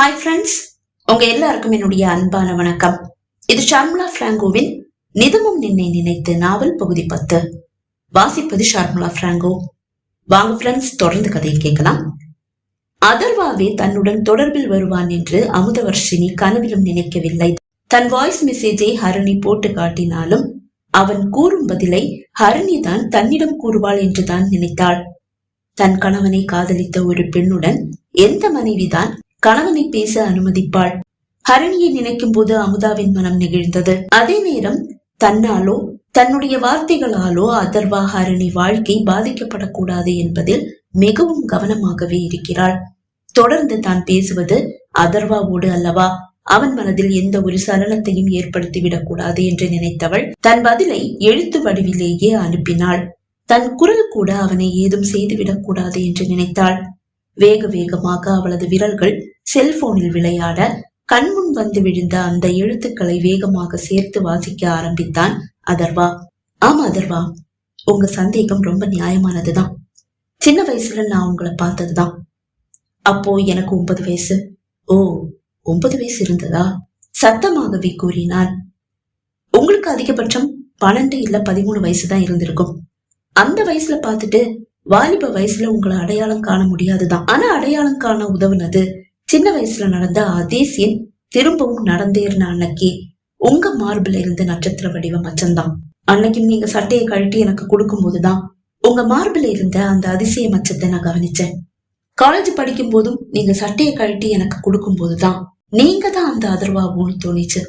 Hi friends உங்க எல்லாருக்கும் என்னுடைய அன்பான வணக்கம். இது ஷர்முலா பிராங்கோவின் நிதமும் நின்னை நினைத்து நாவல் பகுதி பத்து. வாசிப்பது ஷர்முலா பிராங்கோ. வாங்க ஃப்ரெண்ட்ஸ் தொடர்ந்து கதையை கேட்கலாம். அதர்வாவே தன்னுடன் தொடர்பில் வருவான் என்று அமுதவர்ஷினி கனவிலும் நினைக்கவில்லை. தன் வாய்ஸ் மெசேஜை ஹரணி போட்டு காட்டினாலும் அவன் கூறும் பதிலை ஹரணி தான் தன்னிடம் கூறுவாள் என்றுதான் நினைத்தாள். தன் கணவனை காதலித்த ஒரு பெண்ணுடன் எந்த மனைவிதான் கணவனை பேச அனுமதிப்பாள். ஹரணியை நினைக்கும் போது அமுதாவின் மனம் நெகிழ்ந்தது. அதே நேரம் தன்னாலோ தன்னுடைய வார்த்தைகளாலோ அதர்வா ஹரணி வாழ்க்கை பாதிக்கப்படக்கூடாது என்பதில் மிகவும் கவனமாகவே இருக்கிறாள். தொடர்ந்து தான் பேசுவது அதர்வாவோடு அல்லவா? அவன் மனதில் எந்த ஒரு சலனத்தையும் ஏற்படுத்திவிடக் கூடாது என்று நினைத்தவள் தன் பதிலை எழுத்து வடிவிலேயே அனுப்பினாள். தன் குரல் கூட அவனை ஏதும் செய்துவிடக் கூடாது என்று நினைத்தாள். வேக வேகமாக அவளது விரல்கள் செல்போனில் விளையாட கண்முன் வந்து விழுந்த அந்த எழுத்துக்களை வேகமாக சேர்த்து வாசிக்க ஆரம்பித்தான் அதர்வா. ஆமா அதர்வா. உங்க சந்தேகம் ரொம்ப நியாயமானதுதான். சின்ன வயசுல நான் உங்களை பார்த்ததுதான். அப்போ எனக்கு ஒன்பது வயசு. ஓ ஒன்பது வயசு இருந்ததா? சத்தமாகவே கூறினான். உங்களுக்கு அதிகபட்சம் பன்னெண்டு இல்ல பதிமூணு வயசு தான் இருந்திருக்கும். அந்த வயசுல பார்த்துட்டு வாலிப வயசுல உங்களை அடையாளம் காண முடியாதுதான். ஆனா அடையாளம் காண உதவுனது சின்ன வயசுல நடந்த அதே சீன் திரும்பவும் நடந்தேறின அன்னைக்கு. உங்க மார்பில் இருந்த நட்சத்திர வடிவ மச்சம்தான் அன்னைக்கும் நீங்க சட்டையை கழட்டி எனக்கு கொடுக்கும் போதுதான் உங்க மார்பில் இருந்த அந்த அதிசய மச்சத்தை நான் கவனிச்சேன். காலேஜ் படிக்கும் போதும் நீங்க சட்டையை கழட்டி எனக்கு கொடுக்கும் போதுதான் நீங்க தான் அந்த அதர்வாவும் தோணிச்சு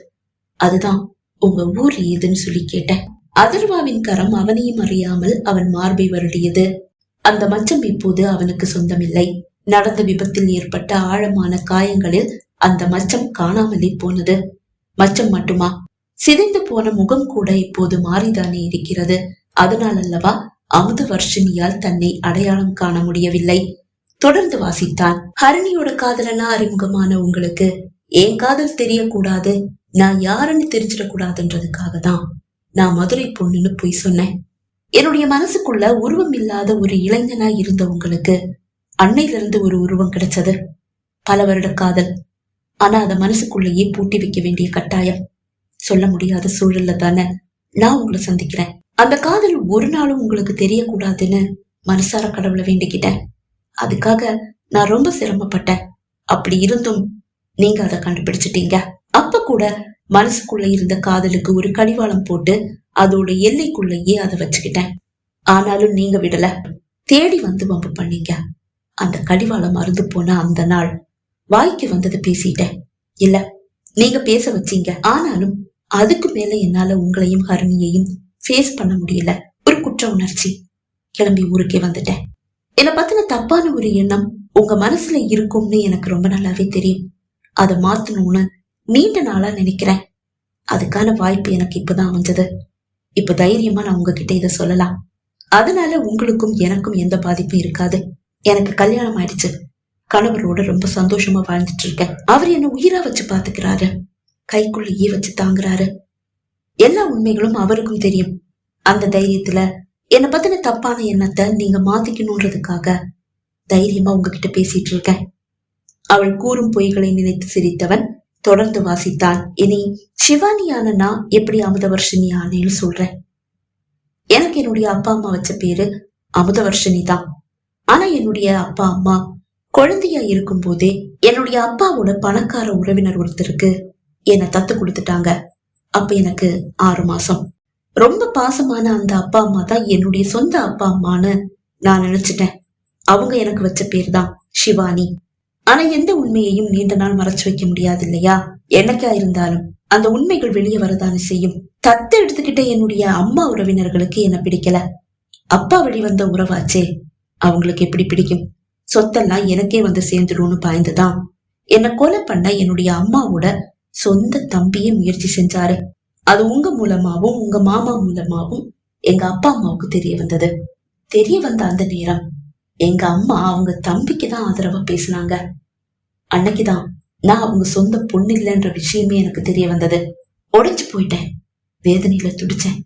அதுதான் உங்க ஊர் ஏதுன்னு சொல்லி கேட்டேன். அதர்வாவின் கரம் அவனையும் அறியாமல் அவன் மார்பை வருடியது. அந்த மச்சம் இப்போது அவனுக்கு சொந்தமில்லை. நடந்த விபத்தில் ஏற்பட்ட ஆழமான காயங்களில் அந்த மச்சம் காணாமலே போனது. மச்சம் மட்டுமா? சிதைந்து போன முகம் கூட இப்போது மாறிதானே இருக்கிறது. அதனால் அல்லவா அமுத வர்ஷினியால் தன்னை அடையாளம் காண முடியவில்லை. தொடர்ந்து வாசித்தான். ஹரணியோட காதலனா அறிமுகமான உங்களுக்கு. என் காதல் தெரியக்கூடாது. நான் யாருன்னு தெரிஞ்சிடக்கூடாதுன்றதுக்காக தான் நான் மதுரை பொண்ணுன்னு போய் சொன்னேன். என்னுடைய மனசுக்குள்ள உருவம் இல்லாத ஒரு இளைஞனா இருந்த உங்களுக்கு அன்னையில இருந்து ஒரு உருவம் கிடைச்சது. பல வருட காதல். ஆனா அத மனசுக்குள்ளேயே பூட்டி வைக்க வேண்டிய கட்டாயம். சொல்ல முடியாத சூழல்ல தானே நான் உங்களை சந்திக்கிறேன். அந்த காதல் ஒரு நாளும் உங்களுக்கு தெரியக்கூடாதுன்னு மனசார கடவுளை வேண்டிக்கிட்டேன். அதுக்காக நான் ரொம்ப சிரமப்பட்டேன். அப்படி இருந்தும் நீங்க அதை கண்டுபிடிச்சிட்டீங்க. அப்ப கூட மனசுக்குள்ள இருந்த காதலுக்கு ஒரு கடிவாளம் போட்டு அதோட எல்லைக்குள்ளேயே அதை வச்சுக்கிட்டேன். ஆனாலும் நீங்க விடல. தேடி வந்து வம்பு பண்ணீங்க. அந்த கடிவாளம் மருந்து போன அந்த நாள். வாய்க்கு வந்ததை பேசிட்டேன். இல்ல நீங்க பேச வச்சீங்க. ஆனாலும் அதுக்கு மேல என்னால உங்களையும் ஹரணியையும் ஃபேஸ் பண்ண முடியல. ஒரு குற்ற உணர்ச்சி. கிளம்பி ஊருக்கே வந்துட்டேன். என்னை பத்தின தப்பான ஒரு எண்ணம் உங்க மனசுல இருக்கும்னு எனக்கு ரொம்ப நல்லாவே தெரியும். அதை மாத்தணும்னு நீண்ட நாளா நினைக்கிறேன். அதுக்கான வாய்ப்பு எனக்கு இப்பதான் அமைஞ்சது. இப்ப தைரியமா நான் உங்ககிட்ட இதை சொல்லலாம். அதனால உங்களுக்கும் எனக்கும் எந்த பாதிப்பும் இருக்காது. எனக்கு கல்யாணம் ஆயிடுச்சு. கணவரோட ரொம்ப சந்தோஷமா வாழ்ந்துட்டு இருக்கேன். அவர் என்ன உயிரா வச்சு பாத்துக்கிறாரு. கைக்குள்ளேயே வச்சு தாங்குறாரு. எல்லா உண்மைகளும் அவருக்கும் தெரியும். அந்த தைரியத்துல என்னை பத்தின தப்பான எண்ணத்தை நீங்க மாத்திக்கணும்ன்றதுக்காக தைரியமா உங்ககிட்ட பேசிட்டு இருக்கேன். அவள் கூறும் பொய்களை நினைத்து சிரித்தவன் தொடர்ந்து வாசித்தான் இனி சிவானியான நான் எப்படி அமுதவர்ஷினி ஆனேன்னு சொல்றேன். எனக்கு என்னுடைய அப்பா அம்மா வச்ச பேரு அமுதவர்ஷினி தான் ஆனா என்னுடைய அப்பா அம்மா குழந்தையா இருக்கும் போதே என்னுடைய அப்பாவோட பணக்கார உறவினர் ஒருத்தருக்கு என்னை தத்து கொடுத்துட்டாங்க. அப்ப எனக்கு ஆறு மாசம். ரொம்ப பாசமான அந்த அப்பா அம்மா தான் என்னுடைய சொந்த அப்பா அம்மான்னு நான் நினைச்சிட்டேன். அவங்க எனக்கு வச்ச பேர் தான் சிவானி. ஆனா எந்த உண்மையையும் நீண்ட நாள் மறைச்சு வைக்க முடியாது இல்லையா என்னைக்கா இருந்தாலும் அந்த உண்மைகள் வெளியே வரதானே செய்யும். தத்து எடுத்துக்கிட்ட என்னுடைய அம்மா உறவினர்களுக்கு என்ன பிடிக்கல? அப்பா வழி வந்த உறவாச்சே. அவங்களுக்கு எப்படி பிடிக்கும்? சொத்தெல்லாம் எனக்கே வந்து சேர்ந்துடும்னு பாய்ந்துதான். என்னை கொலை பண்ண என்னுடைய அம்மாவோட சொந்த தம்பியே முயற்சி செஞ்சாரு. அது உங்க மூலமாவும் உங்க மாமா மூலமாவும் எங்க அப்பா அம்மாவுக்கு தெரிய வந்தது. தெரிய வந்த அந்த நேரம் எங்க அம்மா அவங்க தம்பிக்கு தான் ஆதரவா பேசினாங்க. அன்னைக்குதான் நான் அவங்க சொந்த பொண்ணு இல்லைன்ற விஷயமே எனக்கு தெரிய வந்தது. உடைஞ்சு போயிட்டேன். வேதனையில துடிச்சேன்.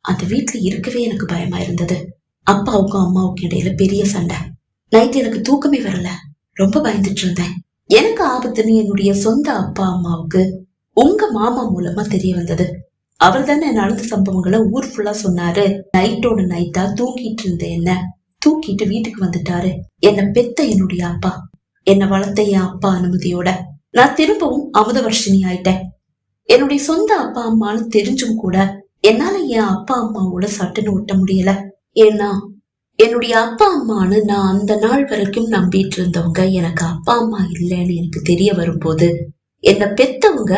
அந்த வீட்டுல இருக்கவே எனக்கு பயமா இருந்தது. அப்பாவுக்கும் அம்மாவுக்கும் இடையில பெரிய சண்டை. நைட் எனக்கு தூக்கமே வரல. ரொம்ப பயந்துட்டு இருந்தேன். எனக்கு ஆபத்துன்னு என்னுடைய சொந்த அப்பா அம்மாவுக்கு உங்க மாமா மூலமா தெரிய வந்தது. அவர் தானே நடந்த சம்பவங்களை ஊர் ஃபுல்லா சொன்னாரு. நைட்டோட நைட்டா தூங்கிட்டு இருந்த என்ன தூக்கிட்டு வீட்டுக்கு வந்துட்டாரு. என்ன பெத்த என்னுடைய அப்பா. என்ன வளர்த்த என் அப்பா அனுமதியோட. நான் திரும்பவும் அமுதவர்ஷினி ஆயிட்டேன். என்னுடைய சொந்த அப்பா அம்மான்னு தெரிஞ்சும் கூட என்னால என் அப்பா அம்மாவோட சட்டுன்னு ஒட்ட முடியல. ஏன்னா என்னுடைய அப்பா அம்மான்னு நான் அந்த நாள் வரைக்கும் நம்பிட்டு இருந்தவங்க எனக்கு அப்பா அம்மா இல்லைன்னு எனக்கு தெரிய வரும்போது என்னை பெத்தவங்க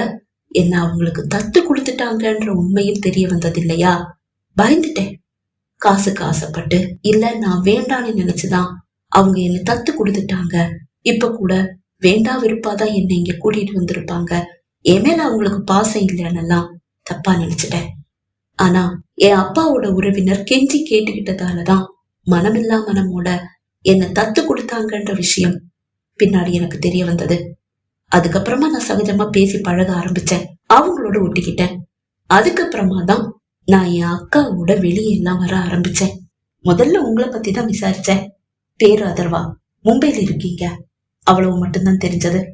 என்ன அவங்களுக்கு தத்து கொடுத்துட்டாங்கன்ற உண்மையும் தெரிய வந்தது இல்லையா பயந்துட்டேன். காசுக்கு ஆசைப்பட்டு இல்ல நான் வேண்டான்னு நினைச்சுதான் அவங்க என்ன தத்து கொடுத்துட்டாங்க. இப்ப கூட வேண்டா விருப்பாதான் என்னை இங்க கூட்டிட்டு வந்திருப்பாங்க. என் மேல அவங்களுக்கு பாசம் இல்லைன்னெல்லாம் தப்பா நினைச்சிட்டேன். ஆனா என் அப்பாவோட உறவினர் கெஞ்சி கேட்டுக்கிட்டதாலதான் மனமில்லா மனமோட என்ன தத்து கொடுத்தாங்கன்ற விஷயம் பின்னாடி எனக்கு தெரிய வந்தது. அதுக்கப்புறமா நான் சகஜமா பேசி பழக ஆரம்பிச்சேன். அவங்களோட ஒட்டிக்கிட்டேன். அதுக்கப்புறமா தான் நான் என் அக்காவோட வெளியெல்லாம் வர ஆரம்பிச்சேன். முதல்ல உங்களை பத்தி தான் விசாரிச்சேன். பேரு அதர்வா. மும்பைல இருக்கீங்க. அவ்வளவு மட்டும்தான் தெரிஞ்சது.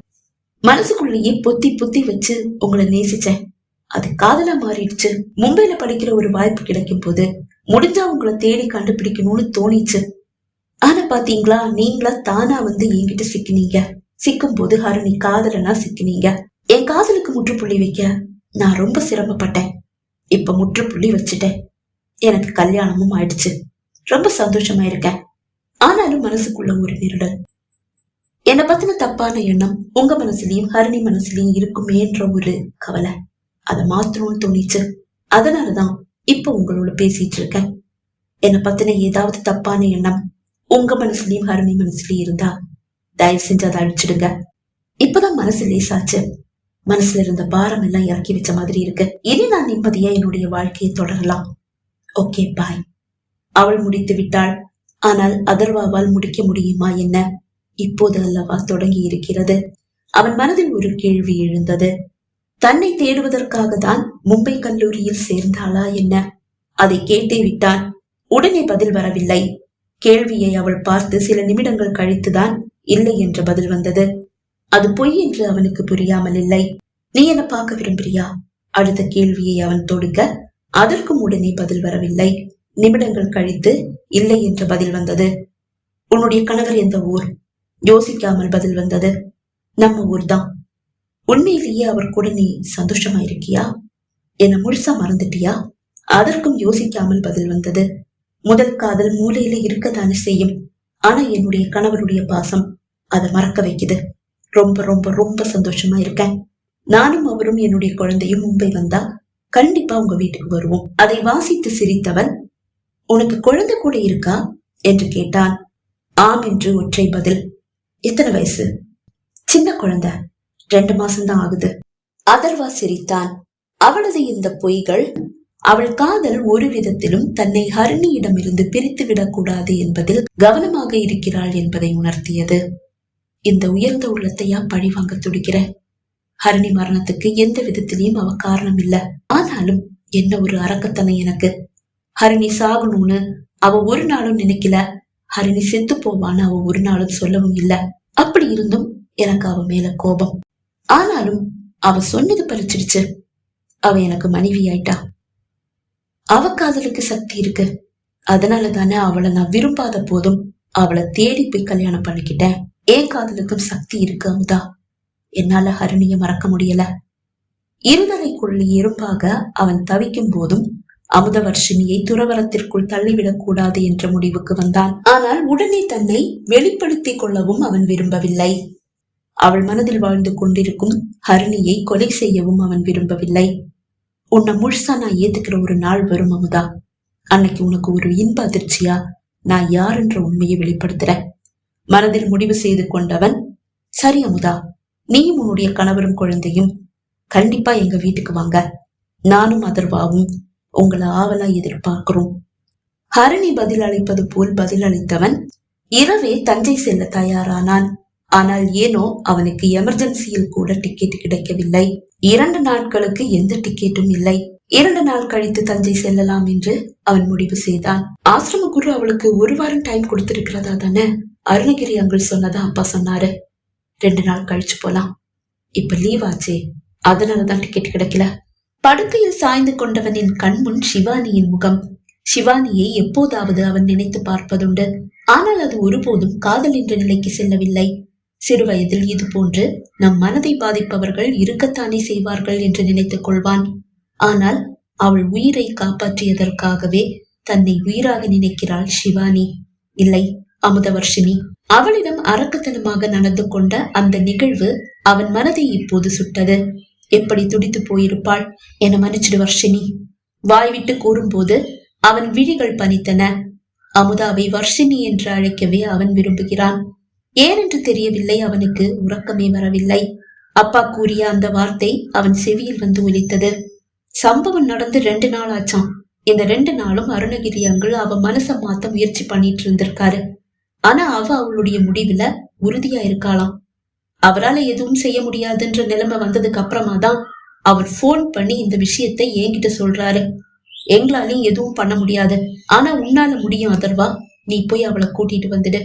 மனசுக்குள்ளேயே பொத்தி பொத்தி வச்சு உங்களை நேசிச்சேன். அது காதலா மாறிடுச்சு. மும்பைல படிக்கிற ஒரு வாய்ப்பு கிடைக்கும் போது முடிஞ்சா உங்களை தேடி கண்டுபிடிக்கணும்னு தோணிச்சு. ஆனா பாத்தீங்களா? நீங்களா தானா வந்து என்கிட்ட சிக்கினீங்க. சிக்கும் போது ஹரணி காதலனா சிக்கினீங்க. என் காதலுக்கு முற்றுப்புள்ளி வைக்க நான் ரொம்ப சிரமப்பட்டேன். இப்ப முற்றுப்புள்ளி வச்சுட்டேன். எனக்கு கல்யாணமும் ஆயிடுச்சு. ரொம்ப சந்தோஷமா இருக்கேன். ஆனாலும் மனசுக்குள்ள ஒரு நிருடல். என்னை பத்தின தப்பான எண்ணம் உங்க மனசுலயும் ஹரிணி மனசுலயும் இருக்குமேன்ற ஒரு கவலை. அதை மாத்தணும்னு தோணிச்சு. அதனாலதான் இப்ப உங்களோட பேசிட்டு இருக்கேன். என்னை பத்தின ஏதாவது தப்பான எண்ணம் உங்க மனசுலயும் ஹரிணி மனசுலயும் இருந்தா தயவு செஞ்சு அதை அழிச்சிடுங்க. இப்பதான் மனசு லேசாச்சு. மனசுல இருந்த பாரம் எல்லாம் இறக்கி வச்ச மாதிரி இருக்கு. இனி நான் நிம்மதியா என்னுடைய வாழ்க்கையை தொடரலாம். ஓகே பாய் அவள் முடித்து விட்டாள். ஆனால் அதர்வாவால் முடிக்க முடியுமா என்ன? இப்போது அல்லவா தொடங்கி இருக்கிறது. அவன் மனதில் ஒரு கேள்வி எழுந்தது. தன்னை தேடுவதற்காக தான் மும்பை கல்லூரியில் சேர்ந்தாளா என்ன? அதை கேட்டே விட்டான். உடனே பதில் வரவில்லை. கேள்வியை அவள் பார்த்து சில நிமிடங்கள் கழித்துதான் இல்லை என்ற பதில் வந்தது. அது பொய் என்று அவனுக்கு புரியாமல் இல்லை. நீ என்ன பார்க்க விரும்புறியா? அடுத்த கேள்வியை அவன் தொடுக்க அதற்கும் உடனே பதில் வரவில்லை. நிமிடங்கள் கழித்து இல்லை என்ற பதில் வந்தது. உன்னுடைய கணவர் எந்த ஊர்? யோசிக்காமல் பதில் வந்தது. நம்ம ஊர்தான். உண்மையிலேயே அவர் கூட நீ சந்தோஷமா இருக்கியா என்ன முழுசா மறந்துட்டியா? அதற்கும் யோசிக்காமல் பதில் வந்தது. முதல் காதல் மூலையில இருக்கத்தானே செய்யும். ஆனா என்னுடைய கணவருடைய பாசம் அதை மறக்க வைக்குது. ரொம்ப ரொம்ப ரொம்ப சந்தோஷமா இருக்கேன். நானும் அவரும் என்னுடைய குழந்தையும் மும்பை வந்தா கண்டிப்பா உங்க வீட்டுக்கு வருவோம். அதை வாசித்து சிரித்தவன் உனக்கு குழந்தை கூட இருக்கா? என்று கேட்டான். ஆம் என்று ஒற்றை பதில். எத்தனை வயசு? சின்ன குழந்தை. ரெண்டு மாசம்தான் ஆகுது. அதர்வா சிரித்தான். அவளது இந்த பொய்கள் அவள் காதல் ஒரு விதத்திலும் தன்னை ஹரிணியிடமிருந்து பிரித்து விடக்கூடாது என்பதில் கவனமாக இருக்கிறாள் என்பதை உணர்த்தியது. இந்த உயர்ந்த உள்ளத்தையா பழி வாங்க துடிக்கிற? ஹரிணி மரணத்துக்கு எந்த விதத்திலையும் அவ காரணம் இல்ல ஆனாலும் என்ன ஒரு அரக்கத்தனை எனக்கு? ஹரிணி சாகணும்னு அவ ஒரு நாளும் நினைக்கல. ஹரிணி செத்து போவான்னு அவ ஒரு நாளும் சொல்லவும் இல்ல. அப்படி இருந்தும் எனக்கு அவ மேல கோபம். ஆனாலும் அவ சொன்னது பறிச்சிடுச்சு. அவ எனக்கு மனைவி ஆயிட்டா. அவ காதலுக்கு சக்தி இருக்கு. அதனால தானே அவளை நான் விரும்பாத போதும் அவளை தேடி போய் கல்யாணம் பண்ணிக்கிட்டேன். ஏன் காதலுக்கும் சக்தி இருக்கு அமுதா. என்னால ஹரிணிய மறக்க முடியல. இருதலைக்குள்ள எறும்பாக அவன் தவிக்கும் போதும் அமுதவர்ஷினியை துறவரத்திற்குள் தள்ளிவிடக் கூடாது என்ற முடிவுக்கு வந்தான். ஆனால் உடனே தன்னை வெளிப்படுத்திக் கொள்ளவும் அவன் விரும்பவில்லை. அவள் மனதில் வாழ்ந்து கொண்டிருக்கும் ஹரிணியை கொலை செய்யவும் அவன் விரும்பவில்லை. உன்னை முழுசா நான் ஏத்துக்கிற ஒரு நாள் வரும் அமுதா. அன்னைக்கு உனக்கு ஒரு இன்ப அதிர்ச்சியா? நான் யார் என்ற உண்மையை வெளிப்படுத்துறேன். மனதில் முடிவு செய்து கொண்டவன் சரி அமுதா நீயும் உன்னுடைய கணவரும் குழந்தையும் கண்டிப்பா எங்க வீட்டுக்கு வாங்க. நானும் அதர்வாவும் உங்களை ஆவலா எதிர்பார்க்கிறோம். ஹரணி பதில் அளிப்பது போல் பதில் அளித்தவன் இரவே தஞ்சை செல்ல தயாரானான். ஆனால் ஏனோ அவனுக்கு எமர்ஜென்சியில் கூட டிக்கெட் கிடைக்கவில்லை. இரண்டு நாட்களுக்கு எந்த டிக்கெட்டும் இல்லை. இரண்டு நாள் கழித்து தஞ்சை செல்லலாம் என்று அவன் முடிவு செய்தான். ஆசிரம குரு அவளுக்கு ஒரு வாரம் டைம் கொடுத்திருக்கிறதா தானே? அருணகிரி அங்கிள் சொன்னதா அப்பா சொன்னாரு. ரெண்டு நாள் கழிச்சு போலாம். இப்ப லீவ் ஆச்சே. அதனாலதான் டிக்கெட் கிடைக்கல. படுக்கையில் சாய்ந்து கொண்டவனின் கண்முன் சிவானியின் முகம். சிவானியை எப்போதாவது அவன் நினைத்து பார்ப்பதுண்டு. ஆனால் அது ஒருபோதும் காதல் என்ற நிலைக்கு செல்லவில்லை. சிறுவயதில் இது போன்று நம் மனதை பாதிப்பவர்கள் இருக்கத்தானே செய்வார்கள் என்று நினைத்துக் கொள்வான். ஆனால் அவள் உயிரை காப்பாற்றியதற்காகவே தன்னை உயிராக நினைக்கிறாள் சிவானி இல்லை அமுதவர்ஷினி அவளிடம் அரக்கத்தனமாக நடந்து கொண்ட அந்த நிகழ்வு அவன் மனதை இப்போது சுட்டது. எப்படி துடித்து போயிருப்பாள்? என மன்னிச்சிடு வர்ஷினி. வாய்விட்டு கூறும்போது அவன் விழிகள் பனித்தன. அமுதாவை வர்ஷினி என்று அழைக்கவே அவன் விரும்புகிறான். ஏனென்று தெரியவில்லை அவனுக்கு உறக்கமே வரவில்லை. அப்பா கூறிய அந்த வார்த்தை அவன் செவியில் வந்து ஒலித்தது. சம்பவம் நடந்து ரெண்டு நாள் ஆச்சான் இந்த ரெண்டு நாளும் அருணகிரி அங்கிள் அவன் மனச மாத்த முயற்சி பண்ணிட்டு இருந்திருக்காரு. ஆனா அவ அவளுடைய முடிவுல உறுதியா இருக்காளாம். அவரால எதுவும் செய்ய முடியாதுன்ற நிலைமை வந்ததுக்கு அப்புறமா தான் அவர் போன் பண்ணி இந்த விஷயத்தை என்கிட்ட சொல்றாரு. எங்களாலையும் எதுவும் பண்ண முடியாது. ஆனா உன்னால முடியும் அதர்வா. நீ போய் அவளை கூட்டிட்டு வந்துடு.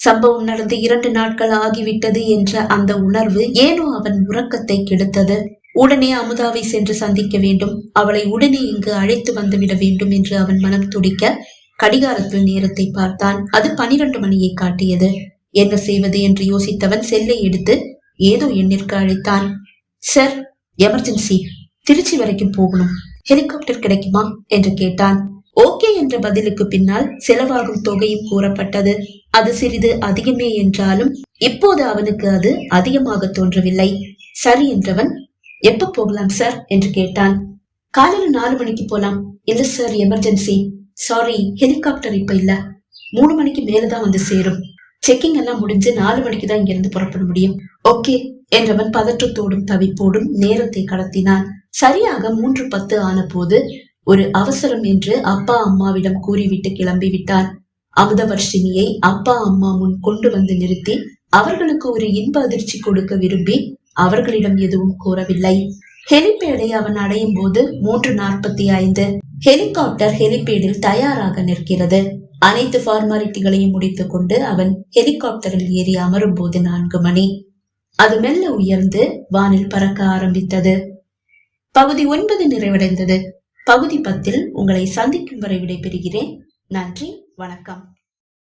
சம்பவம் நடந்து இரண்டு நாட்கள் ஆகிவிட்டது என்ற அந்த உணர்வு ஏனோ அவன் உறக்கத்தை கெடுத்தது. உடனே அமுதாவை சென்று சந்திக்க வேண்டும். அவளை உடனே இங்கு அழைத்து வந்துவிட வேண்டும் என்று அவன் மனம் துடிக்க கடிகாரத்தில் நேரத்தை பார்த்தான். அது பனிரெண்டு மணியை காட்டியது. என்ன செய்வது? என்று யோசித்தவன் செல்லை எடுத்து ஏதோ எண்ணிற்கு அழைத்தான். சார் எமர்ஜென்சி திருச்சி வரைக்கும் போகணும். ஹெலிகாப்டர் கிடைக்குமா? என்று கேட்டான். ஓகே என்ற பதிலுக்கு பின்னால் செலவாகும் தொகையும் கூறப்பட்டது. அது சிறிது அதிகமே என்றாலும் இப்போது அவனுக்கு அது அதிகமாக தோன்றவில்லை. சரி என்றவன் எப்ப போகலாம் சார் என்று கேட்டான். காலையில நாலு மணிக்கு போலாம். இல்ல சார் எமர்ஜென்சி சாரி ஹெலிகாப்டர் இப்ப இல்ல. மூணு மணிக்கு மேலதான் வந்து சேரும். செக்கிங் எல்லாம் முடிஞ்சு நாலு மணிக்கு தான் இங்கிருந்து புறப்பட முடியும். ஓகே என்றவன் பதற்றத்தோடும் தவிப்போடும் நேரத்தை கடத்தினான். சரியாக மூன்று பத்து ஆன போது ஒரு அவசரம் என்று அப்பா அம்மாவிடம் கூறிவிட்டு கிளம்பி விட்டான். அமுதவர்ஷினியை அப்பா அம்மா முன் கொண்டு வந்து நிறுத்தி அவர்களுக்கு ஒரு இன்ப அதிர்ச்சி கொடுக்க விரும்பி அவர்களிடம் எதுவும் கூறவில்லை ஹெலிபேடை அவன் அடையும் போது மூன்று நாற்பத்தி ஐந்து. ஹெலிகாப்டர் ஹெலிபேடில் தயாராக நிற்கிறது. அனைத்து ஃபார்மாலிட்டிகளையும் முடித்துக் கொண்டு அவன் ஹெலிகாப்டரில் ஏறி அமரும் போது நான்கு மணி. அது மெல்ல உயர்ந்து வானில் பறக்க ஆரம்பித்தது. பகுதி ஒன்பது நிறைவடைந்தது. பகுதி பத்தில் உங்களை சந்திக்கும் வரை விடைபெறுகிறேன். நன்றி வணக்கம்.